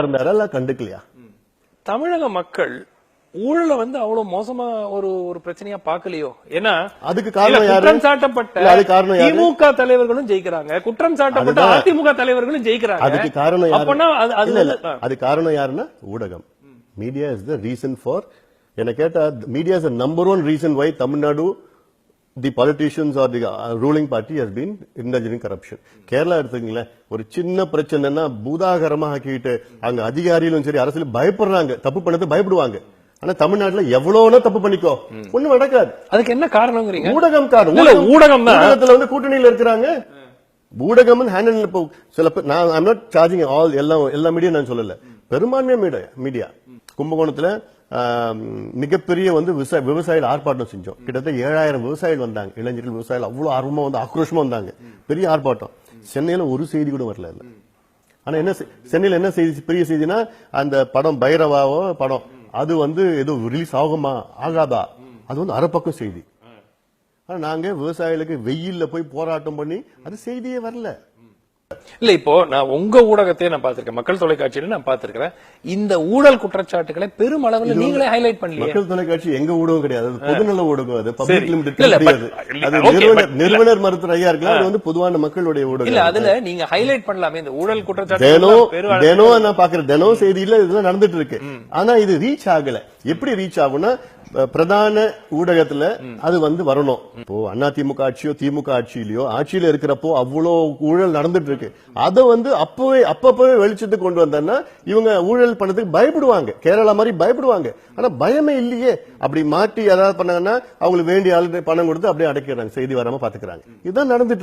இருந்தாரா இல்ல கண்டுக்கலையா? தமிழக மக்கள் ஊழல வந்து அவ்வளவு மோசமா ஒரு ஒரு பிரச்சனையா பாக்கலையோ ஏன்னா அதுக்கு காரணம்? குற்றம் சாட்டப்பட்ட? திமுக தலைவர்களும் ஜெயிக்கிறாங்க. குற்றம் சாட்டப்பட்ட. அதிமுக தலைவர்களும் ஜெயிக்கிறாங்க. அதுக்கு காரணம் அப்பனா அது அது காரணம் யாருன்னா? ஊடகம். Media is the reason for என்ன கேட்டா media is number one reason why Tamil Nadu the politicians are the ruling party has been indulging corruption Kerala எடுத்துங்களேன் ஒரு சின்ன பிரச்சனைன்னா பூதாகரமா ஆக்கிட்டு அங்க அதிகாரிகளும் சரி அரசியல் பயப்படுறாங்க. தப்பு பண்ணது பயப்படுவாங்க. ஆனா தமிழ்நாட்டுல எவ்வளவுனா தப்பு பண்ணிக்கோ. ஒண்ணும் நடக்காது. அதுக்கு என்ன காரணங்கிறீங்க? ஊடகம் காரணம். ஊடகம். ஊடகத்துல வந்து கூட்டணியில இருக்கிறாங்க. ஊடகம் ஹேண்டில் இப்போ சில பேர் நான் ஐம் நாட் சார்ஜிங் ஆல் எல்லா எல்லா மீடியா நான் சொல்லல. பெரும்பான்மையா மீடியா மீடியா கும்பகோணத்துல மிகப்பெரிய வந்து விவசாய விவசாயிகள் ஆர்ப்பாட்டம் செஞ்சோம். கிட்டத்தட்ட ஏழாயிரம் விவசாயிகள் வந்தாங்க. இளைஞர்கள் விவசாயிகள் அவ்வளோ ஆர்வமாக வந்து ஆக்ரோஷமாக வந்தாங்க. பெரிய ஆர்ப்பாட்டம். சென்னையில் ஒரு செய்தி கூட வரல இல்லை ஆனால் என்ன சென்னையில் என்ன செய்தி பெரிய செய்தினா அந்த படம் பைரவாவோ படம் அது வந்து ஏதோ ரிலீஸ் ஆகுமா ஆகாதா? அது வந்து அரைப்பக்கம் செய்தி. ஆனால் நாங்கள் விவசாயிகளுக்கு வெயிலில் போய் போராட்டம் பண்ணி அது செய்தியே வரல. இல்ல இப்போ நான் உங்க ஊடகத்தை நான் பார்த்திருக்கேன். மக்கள் தொலைக்காட்சியில நான் பார்த்திருக்கிறேன். இந்த ஊழல் குற்றச்சாட்டுகளை பெருமளவுல நீங்களே ஹைலைட் பண்ணலையே. மக்கள் தொலைக்காட்சி எங்க ஊடகம் கிடையாது. பொதுநல ஊடகம் அது. பப்ளிக். லிமிடெட் இல்ல, இல்ல, இல்ல, நிறுவனர் மருத்துவர் ஐயா இருக்கலாம் அது வந்து பொதுவான மக்களுடைய இல்ல ஊடகம் அதுல நீங்க ஹைலைட் பண்ணலாமே. இந்த ஊழல் குற்றச்சாட்டு தினம் நான் பாக்குறேன் தினம் செய்தியில இதெல்லாம் நடந்துட்டு இருக்கு. ஆனா இது ரீச் ஆகல. எப்படி ரீச் ஆகும்னா பிரதான ஊடகத்துல அது வந்து வரணும். இப்போ அண்ணா திமுக ஆட்சியோ திமுக ஆட்சியிலயோ ஆட்சியில இருக்கிறப்போ அவ்வளோ ஊழல் நடந்துட்டு இருக்கு. அதை வந்து அப்பவே அப்பப்பவே வெளிச்சத்துக்கு கொண்டு வந்தேன்னா இவங்க ஊழல் பண்ணதுக்கு பயப்படுவாங்க. கேரளா மாதிரி பயப்படுவாங்க. ஆனா பயமே இல்லையே. அப்படி மாட்டி ஏதாவது பண்ணாங்கன்னா அவங்களுக்கு வேண்டிய ஆளு பணம் கொடுத்து அப்படியே அடைக்கிறாங்க செய்தி வராம பாத்துக்கிறாங்க. இதுதான் நடந்துட்டு